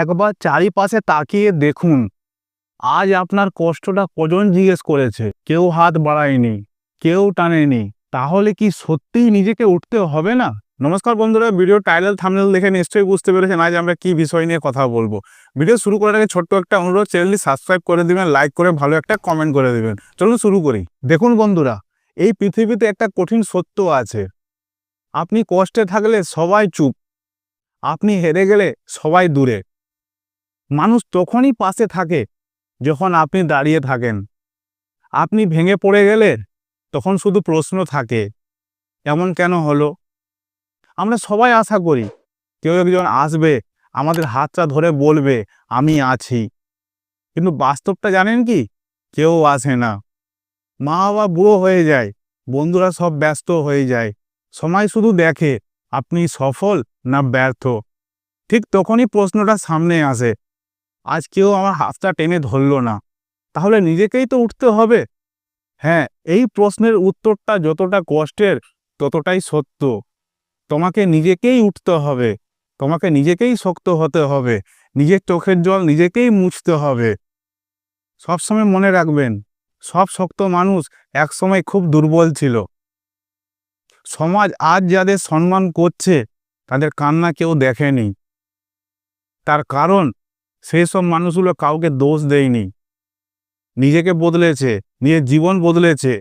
একবার চারিপাশে তাকিয়ে দেখুন। আজ আপনার কষ্টটা কজন জিজ্ঞেস করেছে? কেউ হাত বাড়ায়নি, কেউ টানেনি। তাহলে কি সত্যিই নিজেকে উঠতে হবে না? নমস্কার বন্ধুরা, ভিডিও টাইটেল থামনেল দেখে নিশ্চয়ই বুঝতে পেরেছেন আজ আমরা কি বিষয় নিয়ে কথা বলব। ভিডিও শুরু করার আগে ছোট্ট একটা অনুরোধ চ্যানেলটি সাবস্ক্রাইব করে দেবেন লাইক করে ভালো একটা কমেন্ট করে দেবেন। চলুন শুরু করি। দেখুন বন্ধুরা, এই পৃথিবীতে একটা কঠিন সত্য আছে। আপনি কষ্টে থাকলে সবাই চুপ, আপনি হেরে গেলে সবাই দূরে। মানুষ তখনই পাশে থাকে যখন আপনি দাঁড়িয়ে থাকেন। আপনি ভেঙে পড়ে গেলে তখন শুধু প্রশ্ন থাকে, এমন কেন হলো? আমরা সবাই আশা করি, কেউ একজন আসবে, আমাদের হাতটা ধরে বলবে, আমি আছি। কিন্তু বাস্তবটা জানেন কি? কেউ আসে না। মা বাবা বুড়ো হয়ে যায়, বন্ধুরা সব ব্যস্ত হয়ে যায় সময় শুধু দেখে আপনি সফল না ব্যর্থ। ঠিক তখনই প্রশ্নটা সামনে আসে আজ কেউ আমার হাতটা টেনে ধরল না। তাহলে নিজেকেই তো উঠতে হবে। হ্যাঁ এই প্রশ্নের উত্তরটা যতটা কষ্টের, ততটাই সত্য। তোমাকে নিজেকেই উঠতে হবে। তোমাকে নিজেকেই শক্ত হতে হবে। নিজের চোখের জল নিজেকেই মুছতে হবে। সবসময় মনে রাখবেন, সব শক্ত মানুষ একসময় খুব দুর্বল ছিল। সমাজ আজ যাদের সম্মান করছে, তাদের কান্না কেউ দেখেনি। তার কারণ সেই সব মানুষগুলো কাউকে দোষ দেয়নি। নিজেকে বদলেছে, নিজের জীবন বদলেছে,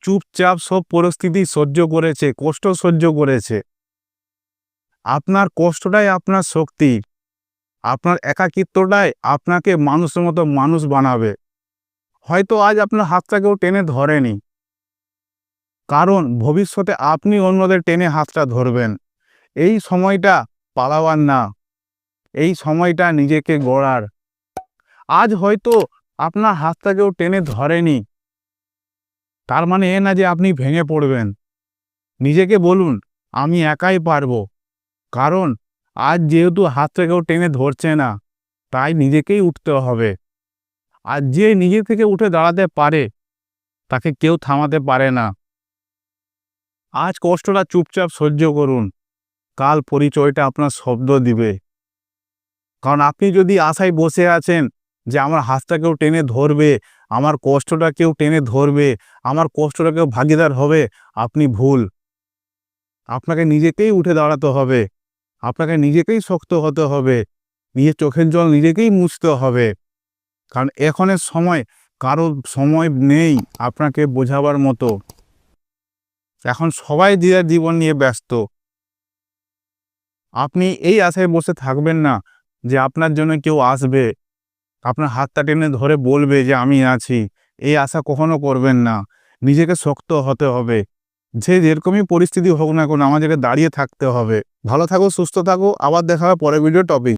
চুপচাপ সব পরিস্থিতি সহ্য করেছে, কষ্ট সহ্য করেছে। আপনার কষ্টটাই আপনার শক্তি, আপনার একাকিত্বটাই আপনাকে মানুষের মতো মানুষ বানাবে। হয়তো আজ আপনার হাতটা কেউ টেনে ধরেনি। কারণ ভবিষ্যতে আপনি অন্যদের টেনে হাতটা ধরবেন। এই সময়টা পালাবার না। এই সময়টা নিজেকে গড়ার। আজ হয়তো আপনার হাতটা কেউ টেনে ধরেনি। তার মানে এ না যে আপনি ভেঙে পড়বেন। নিজেকে বলুন, আমি একাই পারব। কারণ আজ যেহেতু হাতটা কেউ টেনে ধরছে না, তাই নিজেকেই উঠতে হবে। আর যে নিজে থেকে উঠে দাঁড়াতে পারে, তাকে কেউ থামাতে পারে না। আজ কষ্টটা চুপচাপ সহ্য করুন। কাল পরিচয়টা আপনার শব্দ দিবে। কারণ আপনি যদি আশায় বসে আছেন যে আমার হাতটা কেউ টেনে ধরবে, আমার কষ্টটা কেউ টেনে ধরবে, আমার কষ্টটা কেউ ভাগিদার হবে, আপনি ভুল। আপনাকে নিজেকেই উঠে দাঁড়াতে হবে, আপনাকে নিজেকেই শক্ত হতে হবে, নিজের চোখের জল নিজেকেই মুছতে হবে। কারণ এখনের সময় কারও সময় নেই আপনাকে বোঝাবার মতো। এখন সবাই যে জীবন নিয়ে ব্যস্ত। আপনি এই আশায় বসে থাকবেন না। যে আপনার জন্য কেউ আসবে, আপনার হাতটা টেনে ধরে বলবে যে আমি আছি, এই আশা কখনো করবেন না। নিজেকে শক্ত হতে হবে। যে যেরকমই পরিস্থিতি হোক না কোনো, আমাদেরকে দাঁড়িয়ে থাকতে হবে। ভালো থাকো, সুস্থ থাকো। আবার দেখা হবে পরের ভিডিও টপিক